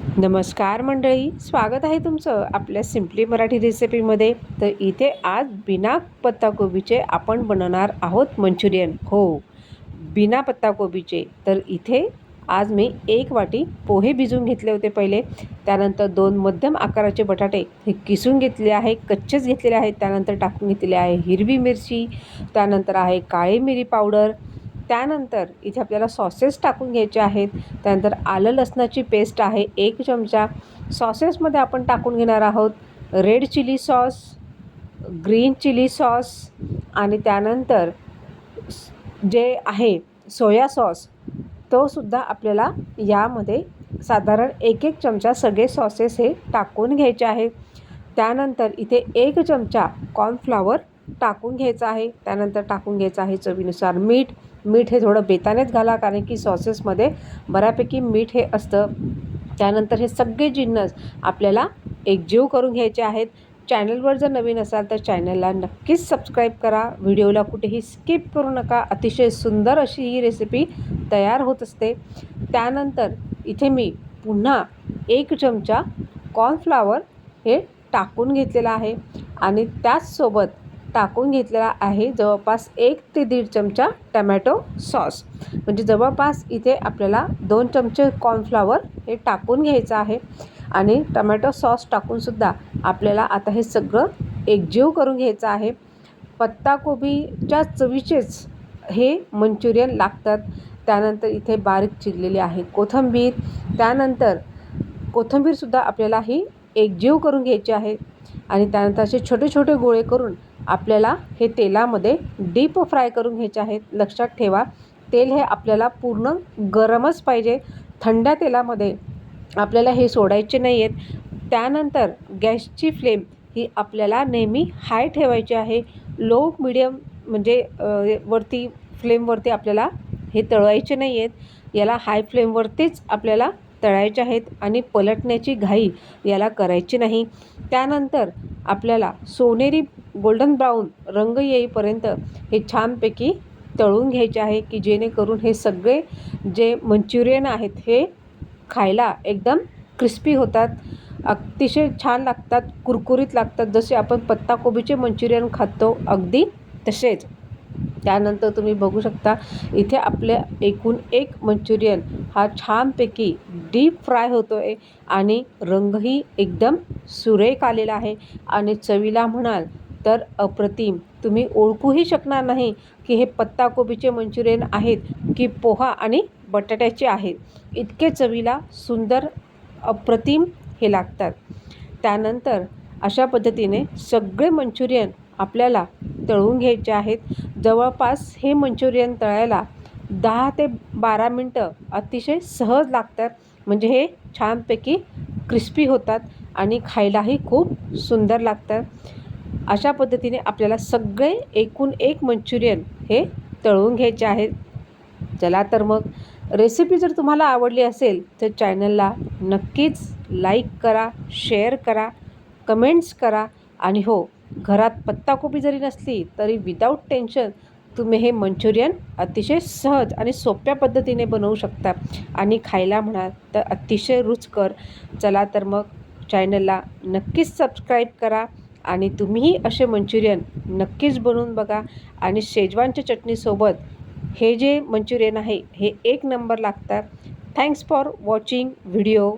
नमस्कार मंडळी स्वागत आहे तुमचं आपल्या सिम्पली मराठी रेसिपीमध्ये तर इथे आज बिना पत्ताकोबीचे आपण बनवणार आहोत मंचुरियन. हो बिना पत्ताकोबीचे. तर इथे आज मी एक वाटी पोहे भिजून घेतले होते पहिले. त्यानंतर दोन मध्यम आकाराचे बटाटे हे किसून घेतले आहे कच्चेच घेतलेले आहेत. त्यानंतर टाकून घेतलेले आहे हिरवी मिरची. त्यानंतर आहे काळी मिरी पावडर. त्यानंतर इथे आपल्याला सॉसेस टाकून घ्यायचे आहेत. त्यानंतर आलं लसणाची पेस्ट आहे एक चमचा. सॉसेसमध्ये आपण टाकून घेणार आहोत red chilli sauce green chilli sauce आणि त्यानंतर जे आहे सोया सॉस तो सुद्धा आपल्याला यामध्ये साधारण एक एक चमचा सगळे सॉसेस हे टाकून घ्यायचे आहे त्यानंतर इथे एक चमचा कॉर्नफ्लॉवर टाकून घ्यायचा आहे. त्यानंतर टाकून घ्यायचं आहे चवीनुसार मीठ. मीठ हे थोडं बेतानेच घाला कारण की सॉसेसमध्ये बऱ्यापैकी मीठ हे असतं. त्यानंतर हे सगळे जिन्नस आपल्याला एकजीव करून घ्यायचे आहेत. चॅनलवर जर नवीन असाल तर चॅनलला नक्कीच सबस्क्राईब करा. व्हिडिओला कुठेही स्किप करू नका. अतिशय सुंदर अशी ही रेसिपी तयार होत असते. त्यानंतर इथे मी पुन्हा एक चमचा कॉर्नफ्लावर हे टाकून घेतलेला आहे. आणि त्याचसोबत टाकून घेतलेला आहे जवळपास एक ते दीड चमचा टमॅटो सॉस. म्हणजे जवळपास इथे आपल्याला दोन चमचे कॉर्नफ्लावर हे टाकून घ्यायचं आहे. आणि टमॅटो सॉस टाकूनसुद्धा आपल्याला आता हे सगळं एकजीव करून घ्यायचं आहे. पत्ताकोबीच्या चवीचेच हे मंचुरियन लागतात. त्यानंतर इथे बारीक चिरलेली आहे कोथिंबीर. त्यानंतर कोथिंबीरसुद्धा आपल्याला ही एकजीव करून घ्यायची आहे. आणि त्यानंतर असे छोटे छोटे गोळे करून आपल्याला हे तेलामध्ये डीप फ्राय करून घ्यायचे आहेत. लक्षात ठेवा तेल हे आपल्याला पूर्ण गरमच पाहिजे. थंड तेलामध्ये आपल्याला हे सोडायचे नाही आहेत त्यानंतर गॅसची फ्लेम ही आपल्याला नेहमी हाय ठेवायची आहे. लो मिडियम म्हणजे वरती फ्लेमवरती आपल्याला हे तळवायचे नाही आहेत याला हाय फ्लेमवरतीच आपल्याला तळायचे आहेत आणि पलटण्याची घाई याला करायची नाही. त्यानंतर आपल्याला सोनेरी गोल्डन ब्राऊन रंग येईपर्यंत हे छानपैकी तळून घ्यायचे आहे की जेणेकरून हे सगळे जे मंचुरियन आहेत हे खायला एकदम क्रिस्पी होतात. अतिशय छान लागतात कुरकुरीत लागतात. जसे आपण पत्ताकोबीचे मंचुरियन खातो अगदी तसेच. त्यानंतर तुम्ही बघू शकता इथे आपल्या एकूण एक मंचुरियन हा छानपैकी डीप फ्राय होतो आहे आणि रंगही एकदम सुरेख आलेला आहे. आणि चवीला म्हणाल तर अप्रतिम. तुम्ही ओळखूही शकणार नाही की हे पत्ताकोबीचे मंचुरियन आहेत की पोहा आणि बटाट्याचे आहेत. इतके चवीला सुंदर अप्रतिम हे लागतात. त्यानंतर अशा पद्धतीने सगळे मंचुरियन आपल्याला तळून घ्यायचे आहेत. जवळपास हे मंचुरियन तळायला दहा ते बारा मिनटं अतिशय सहज लागतात. म्हणजे हे छानपैकी क्रिस्पी होतात आणि खायलाही खूप सुंदर लागतात. अशा पद्धतीने आपल्याला सगळे एकूण एक मंचुरियन हे तळून घ्यायचे आहेत. चला तर मग रेसिपी जर तुम्हाला आवडली असेल तर चॅनलला नक्कीच लाईक करा शेअर करा कमेंट्स करा. आणि हो घरात पत्ताकोबी जरी नसली तरी विदाऊट टेन्शन तुम्ही हे मंचुरियन अतिशय सहज आणि सोप्या पद्धतीने बनवू शकता. आणि खायला म्हणाल तर अतिशय रुचकर. चला तर मग चॅनलला नक्कीच सबस्क्राईब करा आणि तुम्हीही असे मंचुरियन नक्कीच बनवून बघा. आणि शेजवानच्या चटणीसोबत हे जे मंचुरियन आहे हे एक नंबर लागतात. Thanks for watching video